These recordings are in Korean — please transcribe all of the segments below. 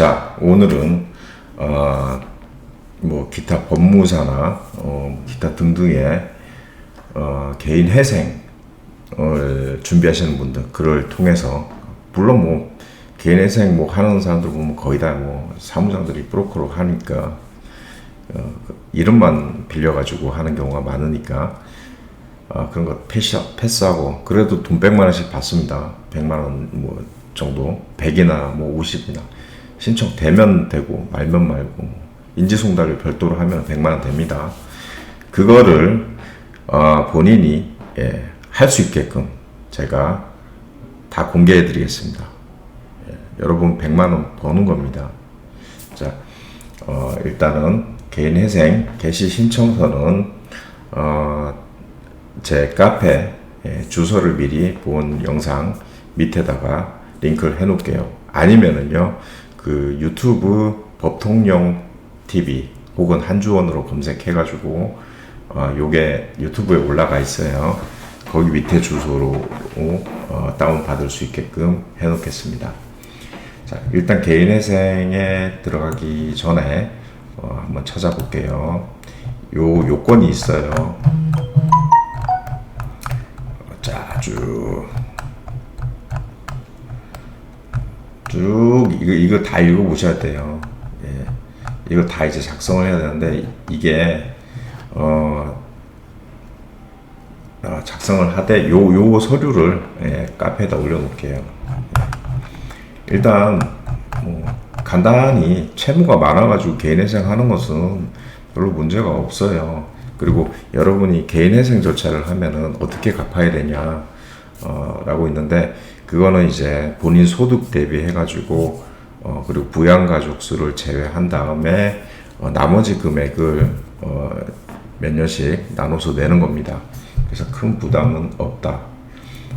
자, 오늘은 어, 뭐 기타 법무사나 어, 기타 등등의 어, 개인 회생을 준비하시는 분들 그를 통해서 물론 뭐 개인 회생 뭐 하는 사람들 보면 거의 다 뭐 사무장들이 브로커로 하니까 어, 그 이름만 빌려가지고 하는 경우가 많으니까 아, 그런 거 패스, 패스하고 그래도 돈 100만 원씩 받습니다. 100만 원 뭐 정도 100이나 뭐 50이나 신청 되면 되고 말면 말고 인지송달을 별도로 하면 100만 원 됩니다. 그거를 어, 본인이 예, 할수 있게끔 제가 다 공개해 드리겠습니다. 예, 여러분 100만 원 버는 겁니다. 자, 어, 일단은 개인 회생 개시 신청서는 어, 제 카페 예, 주소를 미리 본 영상 밑에다가 링크를 해 놓을게요. 아니면은요, 그 유튜브 법통령 TV 혹은 한주원으로 검색해가지고 어, 요게 유튜브에 올라가 있어요. 거기 밑에 주소로 어, 다운 받을 수 있게끔 해놓겠습니다. 자, 일단 개인 회생에 들어가기 전에 어, 한번 찾아볼게요. 요 요건이 있어요. 자, 쭉. 쭉, 이거, 이거 다 읽어보셔야 돼요. 예. 이거 다 이제 작성을 해야 되는데, 이게, 어, 어, 작성을 하되, 요, 요 서류를, 예, 카페에다 올려놓을게요. 일단, 뭐, 간단히 채무가 많아가지고 개인회생 하는 것은 별로 문제가 없어요. 그리고 여러분이 개인회생 절차를 하면은 어떻게 갚아야 되냐, 어, 라고 있는데, 그거는 이제 본인 소득 대비해가지고, 어, 그리고 부양가족 수를 제외한 다음에, 어, 나머지 금액을, 어, 몇 년씩 나눠서 내는 겁니다. 그래서 큰 부담은 없다.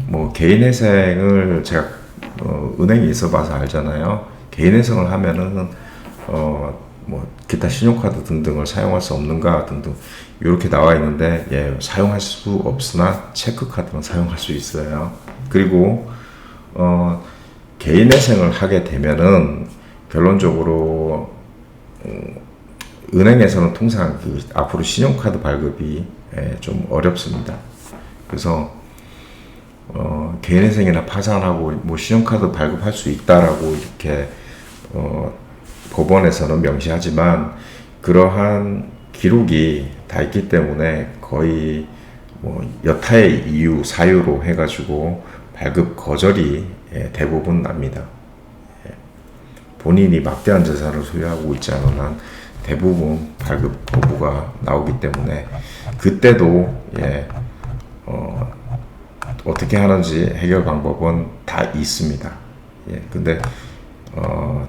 뭐, 개인회생을 제가, 어, 은행에 있어 봐서 알잖아요. 개인회생을 하면은, 어, 뭐, 기타 신용카드 등등을 사용할 수 없는가 등등, 이렇게 나와 있는데, 예, 사용할 수 없으나 체크카드만 사용할 수 있어요. 그리고, 어, 개인회생을 하게 되면은, 결론적으로, 음, 은행에서는 통상 그 앞으로 신용카드 발급이 예, 좀 어렵습니다. 그래서, 어, 개인회생이나 파산하고 뭐 신용카드 발급할 수 있다라고 이렇게 어, 법원에서는 명시하지만 그러한 기록이 다 있기 때문에 거의 뭐 여타의 이유 사유로 해가지고 발급 거절이 예, 대부분 납니다. 예. 본인이 막대한 재산을 소유하고 있지 않은 한 대부분 발급 거부가 나오기 때문에 그때도 예, 어, 어떻게 하는지 해결 방법은 다 있습니다. 예, 근데 어,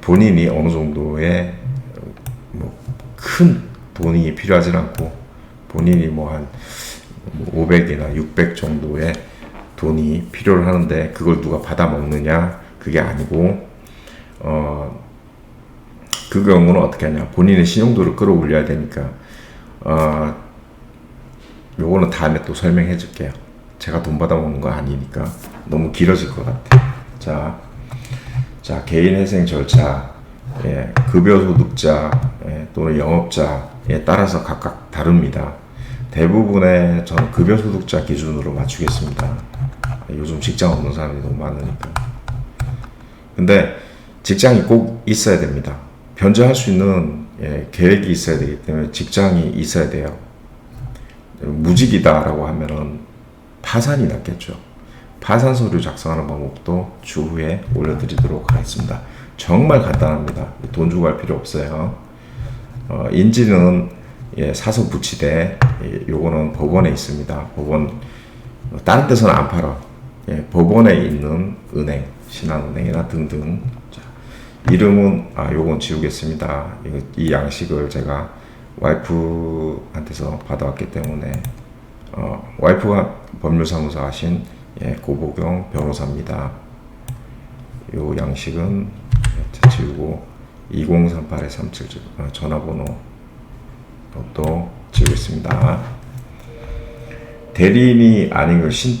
본인이 어느 정도의 뭐 큰 돈이 필요하진 않고 본인이 뭐 한 500이나 600 정도의 돈이 필요를 하는데 그걸 누가 받아 먹느냐 그게 아니고 어, 그 경우는 어떻게 하냐 본인의 신용도를 끌어올려야 되니까 어, 요거는 다음에 또 설명해 줄게요. 제가 돈 받아 먹는 거 아니니까 너무 길어질 것 같아. 자, 자 개인 회생 절차, 예, 급여 소득자 예, 또는 영업자에 따라서 각각 다릅니다. 대부분의 저는 급여 소득자 기준으로 맞추겠습니다. 요즘 직장 없는 사람이 너무 많으니까. 근데 직장이 꼭 있어야 됩니다. 변제할 수 있는 예, 계획이 있어야 되기 때문에 직장이 있어야 돼요. 무직이다라고 하면은 파산이 낫겠죠. 파산 서류 작성하는 방법도 추후에 올려드리도록 하겠습니다. 정말 간단합니다. 돈 주고 할 필요 없어요. 어, 인지는 예, 사서 붙이되 예, 요거는 법원에 있습니다. 법원 다른 데서는 안 팔아. 예, 법원에 있는 은행, 신한은행이나 등등. 자, 이름은 아 요건 지우겠습니다. 이 양식을 제가 와이프한테서 받아왔기 때문에 어, 와이프가 법률사무소 하신 예, 고보경 변호사입니다. 요 양식은 예, 지우고 2038에 377 어, 전화번호 또 지우겠습니다. 대리인이 아닌 것인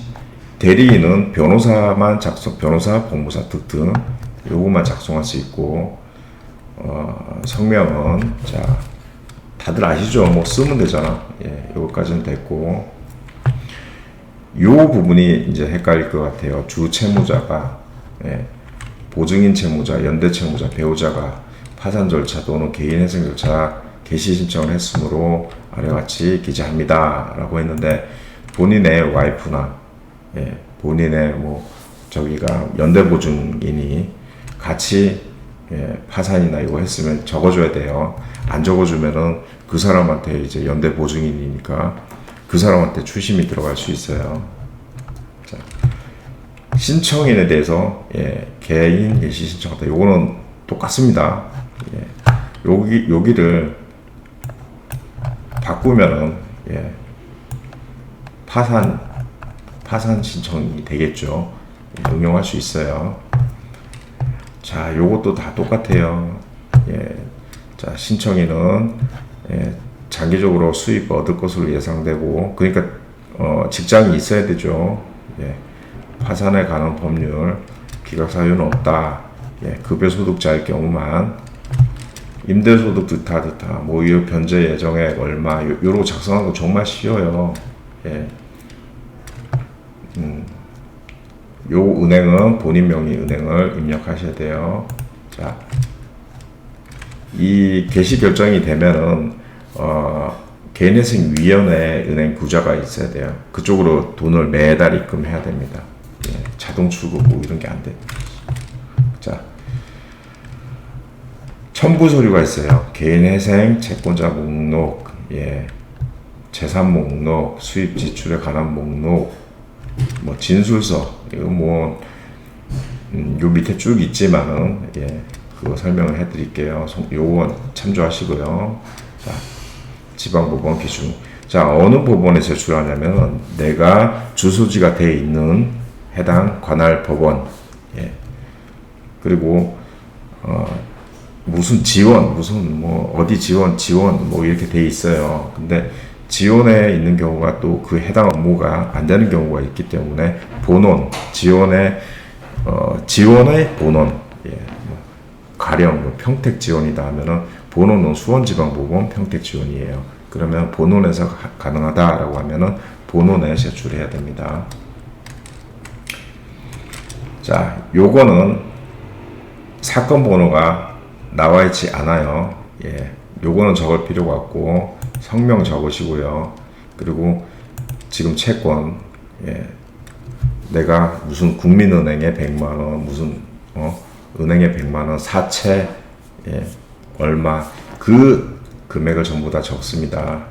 대리인은 변호사만 작성, 변호사, 법무사 등등 요것만 작성할 수 있고 어, 성명은 자 다들 아시죠? 뭐 쓰면 되잖아. 예, 요거까지는 됐고 요 부분이 이제 헷갈릴 것 같아요. 주 채무자가 예, 보증인 채무자, 연대 채무자, 배우자가 파산 절차 또는 개인 회생 절차 개시 신청을 했으므로 아래 같이 기재합니다 라고 했는데 본인의 와이프나 예, 본인의 뭐 저기가 연대 보증인이 같이 예, 파산이나 이거 했으면 적어줘야 돼요. 안 적어주면은 그 사람한테 이제 연대 보증인이니까 그 사람한테 추심이 들어갈 수 있어요. 자, 신청인에 대해서 예, 개인 예시 신청하다. 요거는 똑같습니다. 예, 여기 여기를 바꾸면은 예, 파산 파산 신청이 되겠죠. 예, 응용할 수 있어요. 자, 요것도 다 똑같아요. 예, 자 신청인은 예, 장기적으로 수입 얻을 것으로 예상되고 그러니까 어, 직장이 있어야 되죠. 예, 파산에 관한 법률 기각 사유는 없다. 예, 급여 소득자일 경우만 임대소득 드타 드타 뭐 이거 변제 예정액 얼마 요, 요로 작성하는 거 정말 쉬워요. 예. 음, 요 은행은 본인 명의 은행을 입력하셔야 돼요. 자, 이 개시 결정이 되면은 어, 개인회생위원회 은행 구자가 있어야 돼요. 그쪽으로 돈을 매달 입금해야 됩니다. 예, 자동 출금 뭐 이런 게 안 돼. 첨부 서류가 있어요. 개인회생 채권자 목록, 예, 재산 목록, 수입 지출에 관한 목록, 뭐 진술서 이거 뭐 음, 요 밑에 쭉 있지만은 예, 그거 설명을 해드릴게요. 송- 요건 참조하시고요. 자, 지방법원 기준. 자, 어느 법원에 제출하냐면 내가 주소지가 돼 있는 해당 관할 법원. 예. 그리고 어, 무슨 지원, 무슨 뭐 어디 지원, 지원 뭐 이렇게 돼 있어요. 근데 지원에 있는 경우가 또 그 해당 업무가 안 되는 경우가 있기 때문에 본원, 지원의 어, 지원의 본원, 예, 뭐 가령 뭐 평택 지원이다 하면은 본원은 수원지방법원 평택 지원이에요. 그러면 본원에서 가- 가능하다라고 하면은 본원에 제출해야 됩니다. 자, 요거는 사건 번호가 나와 있지 않아요. 예, 요거는 적을 필요가 없고 성명 적으시고요. 그리고 지금 채권, 예, 내가 무슨 국민은행에 100만 원, 무슨 어, 은행에 100만 원, 사채 예, 얼마 그 금액을 전부 다 적습니다.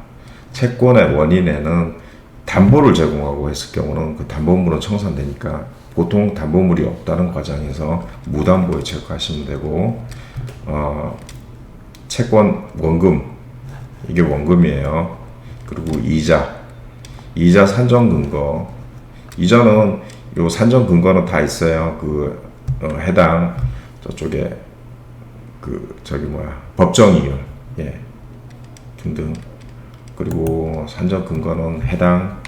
채권의 원인에는 담보를 제공하고 했을 경우는 그 담보물은 청산되니까 보통 담보물이 없다는 과정에서 무담보에 체크하시면 되고 어, 채권 원금. 이게 원금이에요. 그리고 이자. 이자 산정 근거. 이자는 요 산정 근거는 다 있어요. 그 어, 해당 저쪽에 그 저기 뭐야. 법정 이율 예. 등등. 그리고 산정 근거는 해당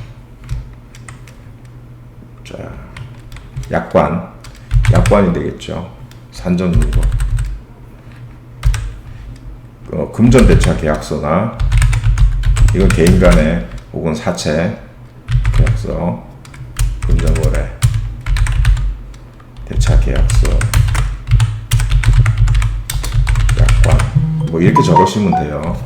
자 약관. 약관이 되겠죠. 산정 근거 어, 금전 대차 계약서나 이건 개인 간의 혹은 사채 계약서 금전거래 대차 계약서 약관 뭐 이렇게 적으시면 돼요.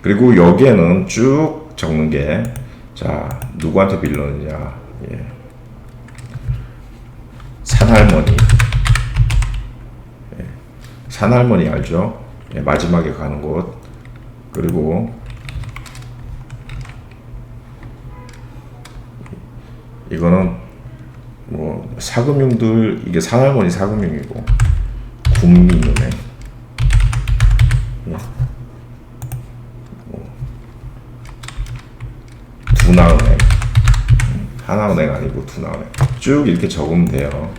그리고 여기에는 쭉 적는 게 자 누구한테 빌렸느냐 예. 산할머니 예. 산할머니 알죠? 예, 마지막에 가는 곳. 그리고 이거는 뭐 사금융들 이게 산할머니 사금융이고 국민은행. 예. 뭐 두나은행. 음, 하나은행 아니고 두나은행. 쭉 이렇게 적으면 돼요.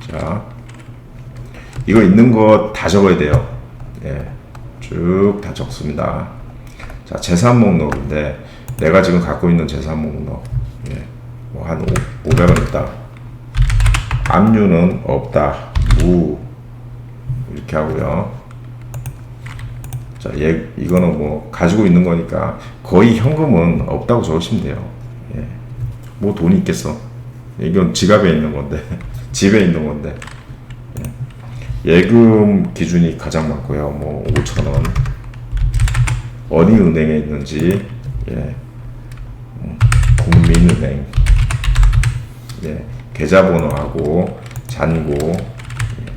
자 이거 있는 거 다 적어야 돼요 예, 쭉 다 적습니다 자 재산 목록인데 내가 지금 갖고 있는 재산 목록 예, 뭐한 500원 있다 압류는 없다 우 이렇게 하고요. 자, 얘 이거는 뭐 가지고 있는 거니까 거의 현금은 없다고 적으시면 돼요. 예. 뭐 돈이 있겠어. 이건 지갑에 있는 건데 집에 있는 건데 예. 예금 기준이 가장 많고요. 뭐 5천 원 어디 은행에 있는지 예. 음, 국민은행 예. 계좌번호하고 잔고 예.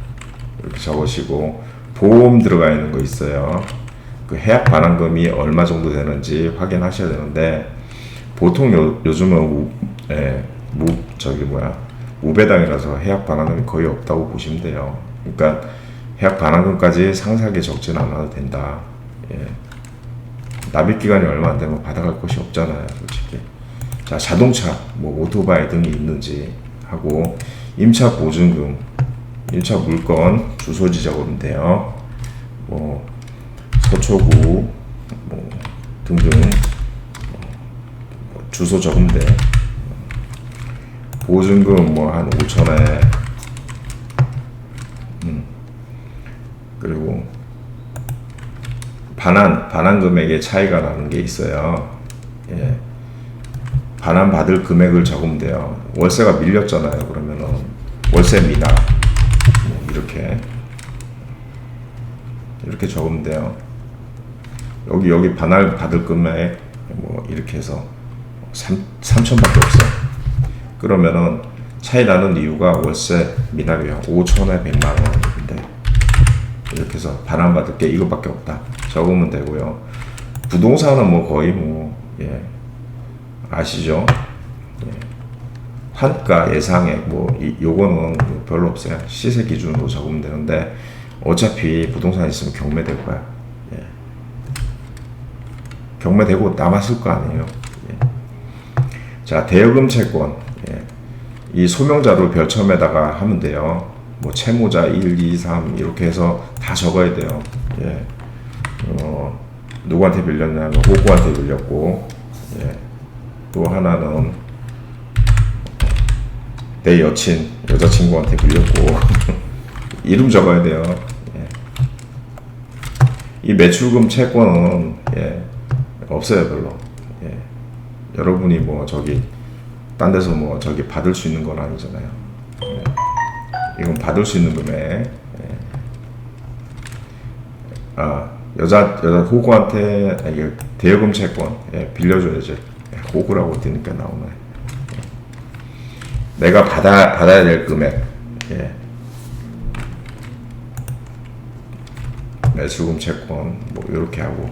이렇게 적으시고 보험 들어가 있는 거 있어요. 그 해약 반환금이 얼마 정도 되는지 확인하셔야 되는데 보통 요, 요즘은 우, 예, 무 저기 뭐야 우배당이라서 해약 반환금이 거의 없다고 보시면 돼요. 그러니까 해약 반환금까지 상세하게 적지는 않아도 된다. 예. 납입 기간이 얼마 안 되면 받아갈 것이 없잖아요, 솔직히. 자, 자동차, 뭐 오토바이 등이 있는지 하고 임차 보증금, 임차 물건 주소 지 적으면 돼요. 뭐 서초구 뭐 등등 뭐 주소 돼. 보증금 뭐 한 5천에 음 그리고 반환 반환 금액의 차이가 나는 게 있어요. 예. 반환 받을 금액을 적으면 돼요. 월세가 밀렸잖아요. 그러면은 월세 미납 뭐 이렇게 이렇게 적으면 돼요. 여기 여기 반환 받을 금액 뭐 이렇게 해서 3 3천밖에 없어. 그러면은 차이 나는 이유가 월세 미납이요. 5천에 100만 원인데 이렇게 해서 반환 받을 게 이거밖에 없다. 적으면 되고요. 부동산은 뭐 거의 뭐 예. 아시죠? 예. 환가 예상액 뭐 이, 요거는 뭐 별로 없어요. 시세 기준으로 적으면 되는데 어차피 부동산 있으면 경매될 거야. 예. 경매되고 남았을 거 아니에요. 예. 자 대여금 채권 예. 이 소명자로 별첨에다가 하면 돼요. 뭐 채무자 1, 2, 3 이렇게 해서 다 적어야 돼요. 예. 어, 누구한테 빌렸냐면 호구한테 빌렸고 예. 또 하나는 내 여친 여자친구한테 빌렸고 이름 적어야 돼요. 예. 이 매출금 채권은 예, 없어요 별로. 예. 여러분이 뭐 저기 딴 데서 뭐 저기 받을 수 있는 건 아니잖아요. 예. 이건 받을 수 있는 금액. 예. 아 여자 여자 호구한테 아, 이게 대여금 채권 예, 빌려줘야지. 예, 호구라고 뜨니까 나오네. 예. 내가 받아 받아야 될 금액. 예. 매수금 채권 뭐 이렇게 하고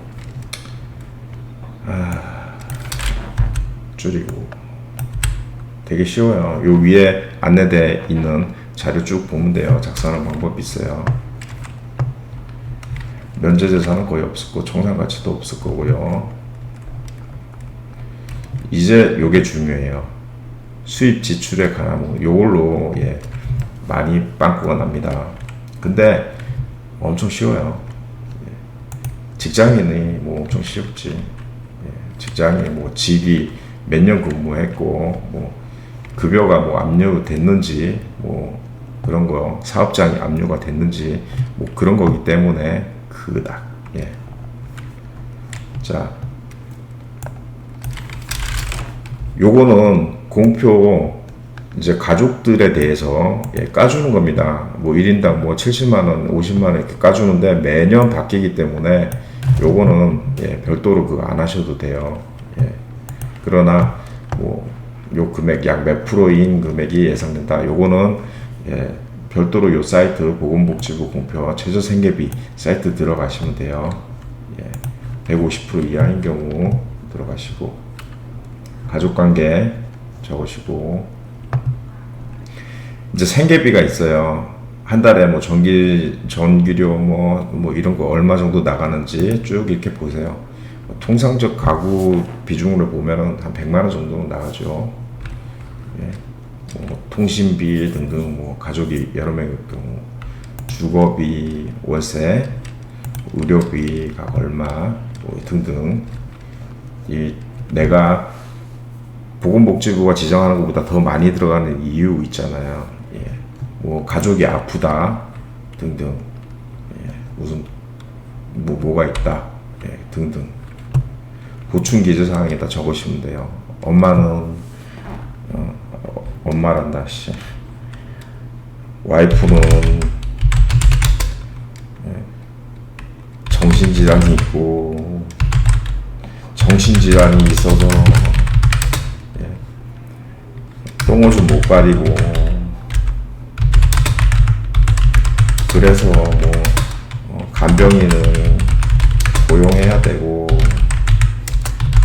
아 줄이고 되게 쉬워요. 요 위에 안내돼 있는 자료 쭉 보면 돼요. 작성하는 방법이 있어요. 면제재산은 거의 없을 거고 청산가치도 없을 거고요. 이제 요게 중요해요. 수입 지출에 관한 뭐 요걸로 예 많이 빵꾸가 납니다. 근데 엄청 쉬워요. 예. 직장인이 뭐 엄청 쉽지. 예. 직장이 뭐 직이 몇 년 근무했고 뭐 급여가 뭐 압류됐는지 뭐 그런 거 사업장이 압류가 됐는지 뭐 그런 거기 때문에 그닥 예. 자 요거는 공표 이제 가족들에 대해서 예, 까주는 겁니다. 뭐 1인당 뭐 70만 원, 50만 원 이렇게 까주는데 매년 바뀌기 때문에 요거는 예, 별도로 그거 안 하셔도 돼요. 예. 그러나 뭐 요 금액 약 몇 프로인 금액이 예상된다. 요거는 예, 별도로 요 사이트 보건복지부 공표 최저생계비 사이트 들어가시면 돼요. 예, 150% 이하인 경우 들어가시고 가족관계 적으시고 이제 생계비가 있어요. 한 달에 뭐 전기 전기료 뭐 뭐 이런 거 얼마 정도 나가는지 쭉 이렇게 보세요. 뭐 통상적 가구 비중으로 보면은 한 100만 원 정도는 나가죠. 예. 뭐 통신비 등등 뭐 가족이 여러 명일 경우 주거비 월세 의료비가 얼마 뭐 등등 이 내가 보건복지부가 지정하는 것보다 더 많이 들어가는 이유 있잖아요. 예. 뭐 가족이 아프다 등등 예, 무슨 뭐 뭐가 있다 예, 등등 보충 기재 사항에다 적으시면 돼요. 엄마는 어, 엄마란다 씨. 와이프는 예, 정신질환이 있고 정신질환이 있어서 예, 똥오줌 못 가리고 그래서 뭐 어, 간병인은 고용해야 되고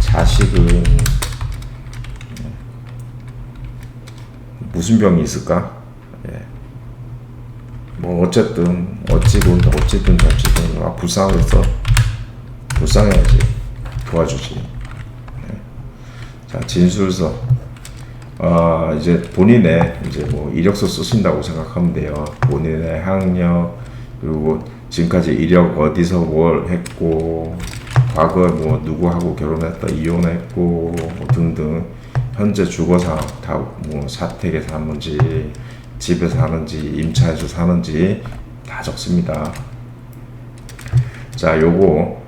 자식은 예, 무슨 병이 있을까? 예. 뭐 어쨌든 어찌든 어찌든 저찌든 아 불쌍하겠어 불쌍해야지 도와주지 예. 자 진술서 아 이제 본인의 이제 뭐 이력서 쓰신다고 생각하면 돼요 본인의 학력 그리고 지금까지 이력 어디서 뭘 했고 과거에 뭐 누구하고 결혼했다 이혼했고 뭐 등등 현재 주거상 다뭐 사택에 사는지 집에 사는지 임차해서 사는지 다 적습니다. 자, 요거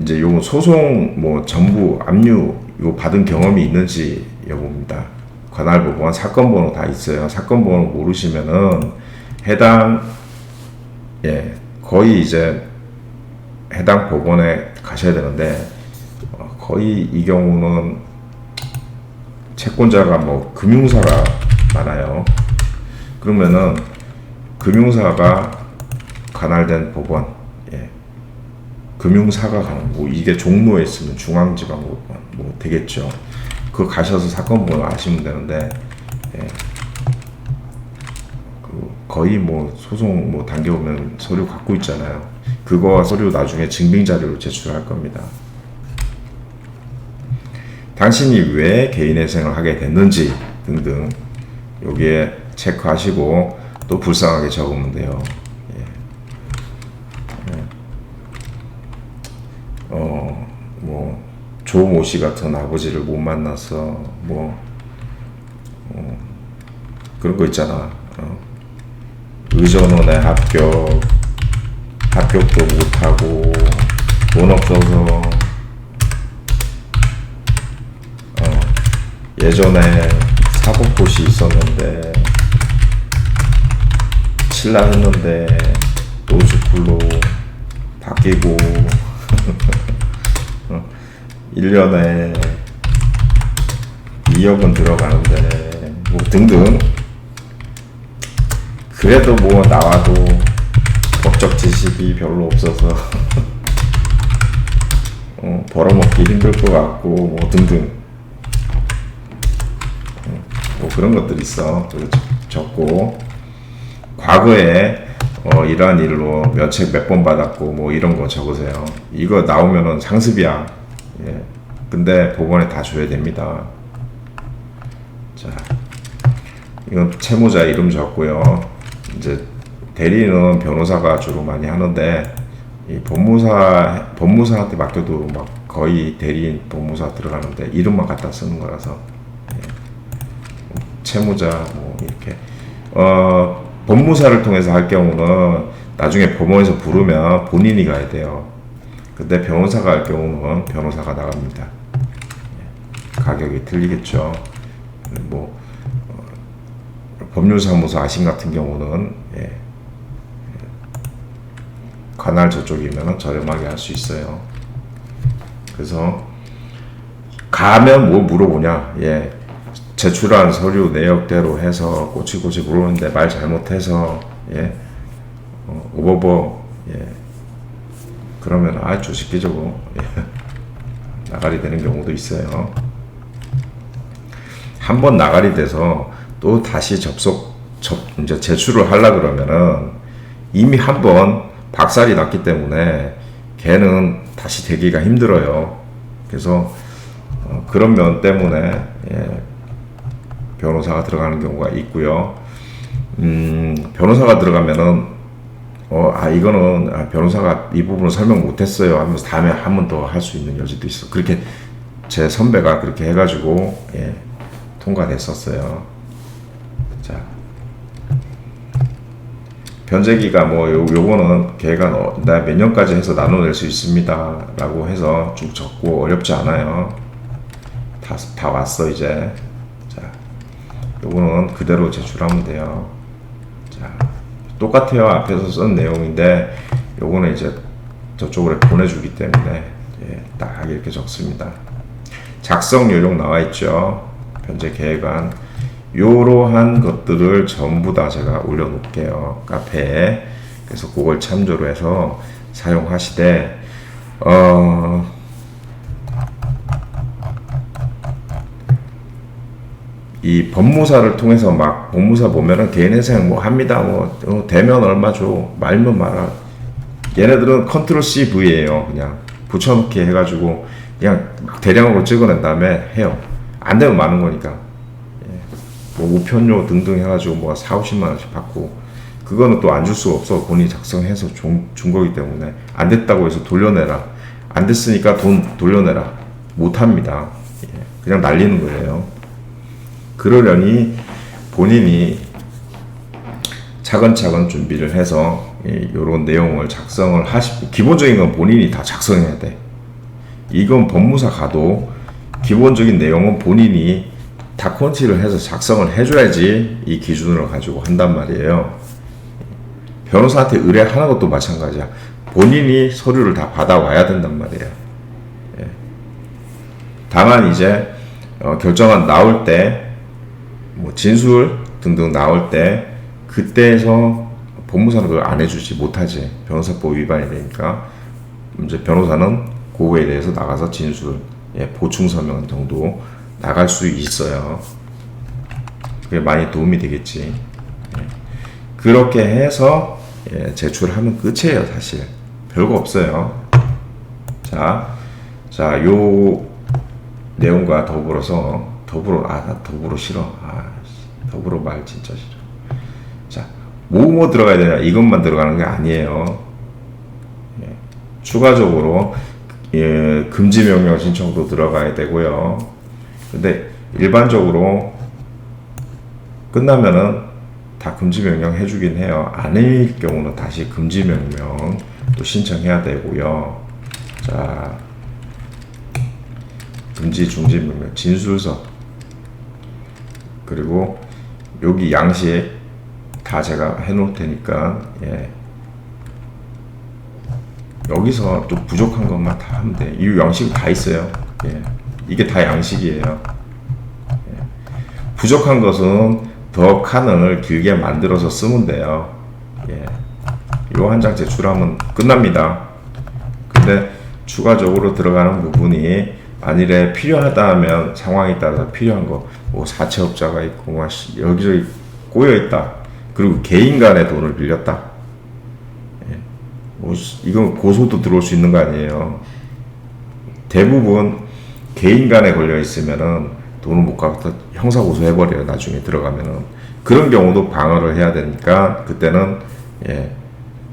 이제 요거 소송 뭐 전부 압류 요 받은 경험이 있는지 여부입니다. 관할 법원 사건 번호 다 있어요. 사건 번호 모르시면은 해당 예 거의 이제 해당 법원에 가셔야 되는데 어, 거의 이 경우는 채권자가 뭐 금융사가 많아요. 그러면은 금융사가 관할된 법원, 예. 금융사가 가는 뭐 이게 종로에 있으면 중앙지방법원 뭐 되겠죠. 그 가셔서 사건 번호 아시면 되는데 예. 그 거의 뭐 소송 뭐 단계 오면 서류 갖고 있잖아요. 그거와 서류 나중에 증빙 자료로 제출할 겁니다. 당신이 왜 개인회생을 하게 됐는지 등등 여기에 체크하시고 또 불쌍하게 적으면 돼요. 예. 예. 어, 뭐 조모 씨 같은 아버지를 못 만나서 뭐 어, 그런 거 있잖아. 어. 의전원에 합격, 합격도 못하고 돈 없어서 어, 예전에 사법고시 있었는데 칠라 했는데 노스쿨로 바뀌고 어, 1년에 2억은 들어가는데 뭐 등등. 그래도 뭐 나와도 법적 지식이 별로 없어서 어, 벌어먹기 힘들 것 같고 뭐 등등. 어, 뭐 그런 것들이 있어 적고 과거에 어, 이러한 일로 면책 몇 번 받았고 뭐 이런 거 적으세요 이거 나오면은 상습이야 예. 근데 법원에 다 줘야 됩니다 자 이건 채무자 이름 적고요. 이제 대리는 변호사가 주로 많이 하는데 이 법무사 법무사한테 맡겨도 막 거의 대리인 법무사 들어가는데 이름만 갖다 쓰는 거라서 예. 채무자 뭐 이렇게 어 법무사를 통해서 할 경우는 나중에 법원에서 부르면 본인이 가야 돼요. 근데 변호사가 할 경우는 변호사가 나갑니다. 예. 가격이 틀리겠죠. 뭐 법률사무소 아신 같은 경우는 예, 관할 저쪽이면 저렴하게 할 수 있어요. 그래서 가면 뭘 물어보냐? 예, 제출한 서류 내역대로 해서 꼬치꼬치 물었는데 말 잘못해서 예, 어, 오버버 예, 그러면 아 주식 저거 예, 나가리 되는 경우도 있어요. 한 번 나가리 돼서 또 다시 접속 접 이제 제출을 하려 그러면은 이미 한 번 박살이 났기 때문에 걔는 다시 되기가 힘들어요. 그래서 어, 그런 면 때문에 예, 변호사가 들어가는 경우가 있고요. 음, 변호사가 들어가면은 어, 아 이거는 아, 변호사가 이 부분을 설명 못했어요 하면서 다음에 한 번 더 할 수 있는 여지도 있어. 그렇게 제 선배가 그렇게 해가지고 예, 통과됐었어요. 자, 변제기가 뭐 요, 요거는 걔가 나몇 년까지 해서 나눠낼 수 있습니다 라고 해서 쭉 적고 어렵지 않아요 다, 다 왔어 이제 자 요거는 그대로 제출하면 돼요. 자 똑같아요. 앞에서 쓴 내용인데 요거는 이제 저쪽으로 보내주기 때문에 예, 딱 이렇게 적습니다. 작성 요령 나와 있죠. 변제 계획안. 요러한 것들을 전부 다 제가 올려놓을게요. 카페에. 그래서 그걸 참조로 해서 사용하시되 어 이 법무사를 통해서 막 법무사 보면은 개인회생 뭐 합니다. 뭐 어, 되면 얼마 줘? 말면 말아. 얘네들은 컨트롤 C V예요. 그냥 붙여넣기 해가지고 그냥 막 대량으로 찍어낸 다음에 해요. 안 되면 많은 거니까. 뭐 우편료 등등 해가지고 뭐 4, 50만 원씩 받고. 그거는 또 안 줄 수가 없어. 본인이 작성해서 준, 준 거기 때문에. 안 됐다고 해서 돌려내라. 안 됐으니까 돈 돌려내라. 못합니다. 예, 그냥 날리는 거예요 그러려니 본인이 차근차근 준비를 해서 이런 내용을 작성을 하시고 기본적인 건 본인이 다 작성해야 돼 이건 법무사 가도 기본적인 내용은 본인이 다 콘티를 해서 작성을 해줘야지 이 기준을 가지고 한단 말이에요. 변호사한테 의뢰하는 것도 마찬가지야. 본인이 서류를 다 받아와야 된단 말이에요. 예. 다만 이제 어, 결정안 나올 때, 뭐 진술 등등 나올 때 그때에서 법무사는 그걸 안 해주지 못하지. 변호사법 위반이 되니까 이제 변호사는 그거에 대해서 나가서 진술, 예, 보충 서명 정도 나갈 수 있어요. 그게 많이 도움이 되겠지. 예. 그렇게 해서 예, 제출하면 끝이에요, 사실. 별거 없어요. 자, 자, 요 내용과 더불어서 더불어 아, 나 더불어 싫어. 아, 더불어 말 진짜 싫어. 자, 뭐뭐 들어가야 되냐? 이것만 들어가는 게 아니에요. 예. 추가적으로 예, 금지 명령 신청도 들어가야 되고요. 근데 일반적으로 끝나면은 다 금지 명령 해주긴 해요. 아닐 경우는 다시 금지 명령 또 신청해야 되고요. 자, 금지 중지 명령 진술서 그리고 여기 양식 다 제가 해 놓을 테니까 예. 여기서 또 부족한 것만 다 하면 돼. 이 양식 다 있어요. 예. 이게 다 양식이에요. 예. 부족한 것은 더 칸을 길게 만들어서 쓰면 돼요. 예. 요 한 장 제출하면 끝납니다. 근데 추가적으로 들어가는 부분이 만일에 필요하다 하면 상황에 따라서 필요한 거, 뭐 사채업자가 있고, 막 여기저기 꼬여 있다. 그리고 개인 간의 돈을 빌렸다. 예. 뭐 이건 고소도 들어올 수 있는 거 아니에요. 대부분 개인 간에 걸려 있으면은 돈을 못 갚아서 형사 고소해버려요. 나중에 들어가면은. 그런 경우도 방어를 해야 되니까 그때는 예,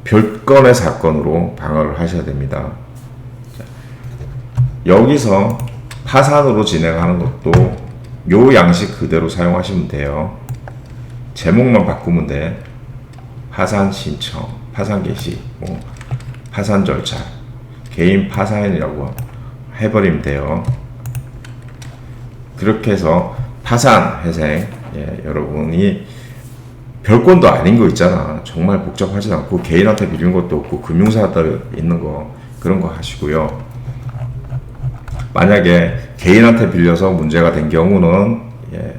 별건의 사건으로 방어를 하셔야 됩니다. 자, 여기서 파산으로 진행하는 것도 요 양식 그대로 사용하시면 돼요. 제목만 바꾸면 돼. 파산 신청, 파산 개시, 뭐 파산 절차, 개인 파산이라고 해버리면 돼요. 그렇게 해서 파산 회생 예, 여러분이 별건도 아닌 거 있잖아. 정말 복잡하지 않고 개인한테 빌린 것도 없고 금융사들 있는 거 그런 거 하시고요. 만약에 개인한테 빌려서 문제가 된 경우는 예,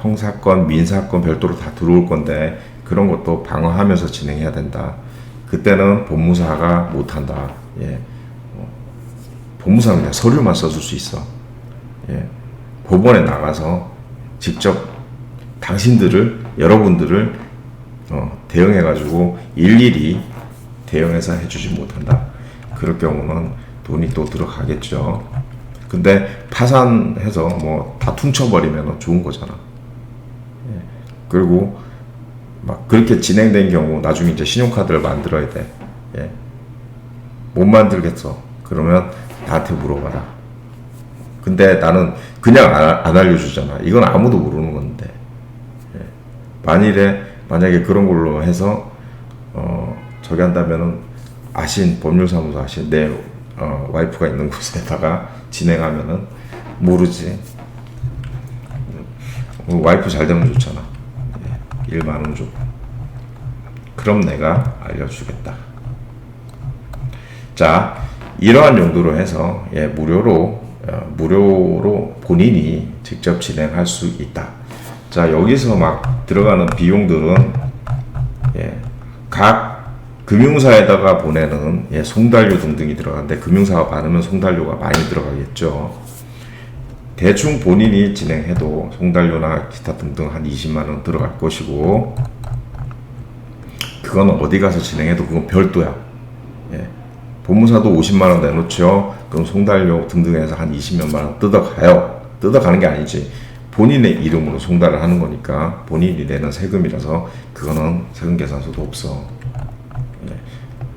형사건, 민사건 별도로 다 들어올 건데 그런 것도 방어하면서 진행해야 된다. 그때는 법무사가 못한다. 예. 어, 법무사는 그냥 서류만 써줄 수 있어. 예. 법원에 나가서 직접 당신들을 여러분들을 어, 대응해가지고 일일이 대응해서 해주지 못한다. 그럴 경우는 돈이 또 들어가겠죠. 근데 파산해서 뭐 다 퉁쳐버리면 좋은 거잖아. 예. 그리고 막 그렇게 진행된 경우 나중에 이제 신용카드를 만들어야 돼. 예. 못 만들겠어. 그러면 나한테 물어봐라. 근데 나는 그냥 안, 안 알려주잖아. 이건 아무도 모르는 건데. 예. 만일에 만약에 그런 걸로 해서 어, 저기 한다면은 아신 법률사무소 아신 내 어, 와이프가 있는 곳에다가 진행하면은 모르지. 어, 와이프 잘 되면 좋잖아. 예, 일 많으면 좋고. 그럼 내가 알려주겠다. 자, 이러한 용도로 해서 예, 무료로 어, 무료로 본인이 직접 진행할 수 있다. 자, 여기서 막 들어가는 비용들은 예, 각 금융사에다가 보내는 예, 송달료 등등이 들어가는데 금융사가 받으면 송달료가 많이 들어가겠죠. 대충 본인이 진행해도 송달료나 기타 등등 한 20만 원 들어갈 것이고 그건 어디 가서 진행해도 그건 별도야. 예. 법무사도 50만 원 내놓죠. 그럼 송달료 등등해서 한 20몇만 원 뜯어가요. 뜯어가는 게 아니지. 본인의 이름으로 송달을 하는 거니까 본인이 내는 세금이라서 그거는 세금 계산서도 없어. 예.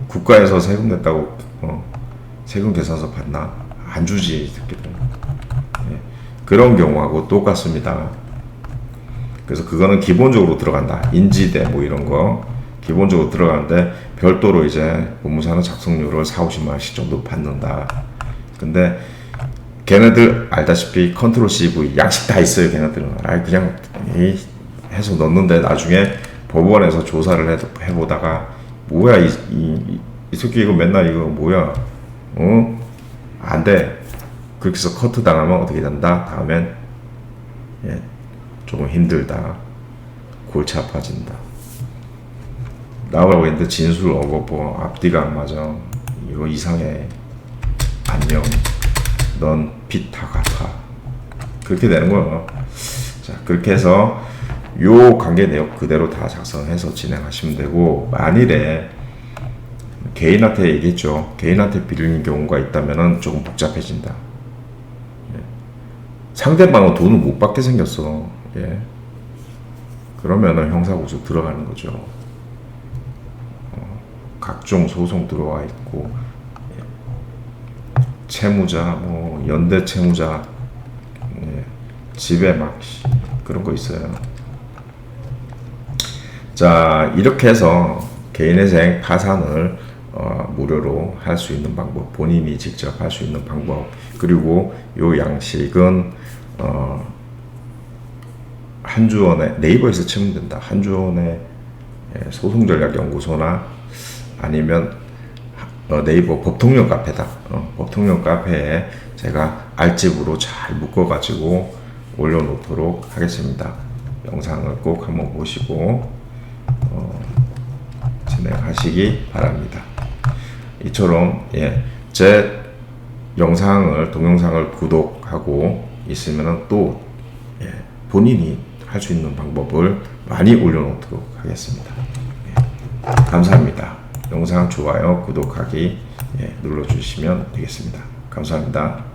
국가에서 세금 냈다고 어, 세금 계산서 받나? 안 주지 이 새끼들. 예. 그런 경우하고 똑같습니다. 그래서 그거는 기본적으로 들어간다. 인지대 뭐 이런 거 기본적으로 들어가는데 별도로 이제 법무사는 작성료를 4, 50만 원씩 정도 받는다. 근데 걔네들 알다시피 컨트롤 CV 양식 다 있어요. 걔네들은 아 그냥 이 해서 넣는데 나중에 법원에서 조사를 해, 해보다가 뭐야 이, 이, 이 새끼 이거 맨날 이거 뭐야 어? 안 돼. 그렇게 해서 커트 당하면 어떻게 된다? 다음엔 예, 조금 힘들다. 골치 아파진다. 나오라고 했는데 진술 어거버 앞뒤가 안 맞아. 이거 이상해. 안녕. 넌빚다 갚아. 그렇게 되는 거예요. 자, 그렇게 해서 요 관계 내역 그대로 다 작성해서 진행하시면 되고 만일에 개인한테 얘기했죠. 개인한테 빌리는 경우가 있다면은 조금 복잡해진다. 예. 상대방은 돈을 못 받게 생겼어. 예. 그러면은 형사고소 들어가는 거죠. 어, 각종 소송 들어와 있고 예. 채무자, 뭐 연대 채무자, 예. 집에 막 씨, 그런 거 있어요. 자 이렇게 해서 개인회생 파산을 어, 무료로 할 수 있는 방법, 본인이 직접 할 수 있는 방법, 그리고 요 양식은 어, 한주원의 네이버에서 치면 된다. 한주원의 예, 소송전략연구소나 아니면 어, 네이버 법통령 카페다. 어, 법통령 카페에 제가 알집으로 잘 묶어 가지고 올려놓도록 하겠습니다. 영상을 꼭 한번 보시고 어, 진행하시기 바랍니다. 이처럼 예, 제 영상을 동영상을 구독하고 있으면은 또 예, 본인이 할 수 있는 방법을 많이 올려놓도록 하겠습니다. 예, 감사합니다. 영상 좋아요, 구독하기 예, 눌러주시면 되겠습니다. 감사합니다.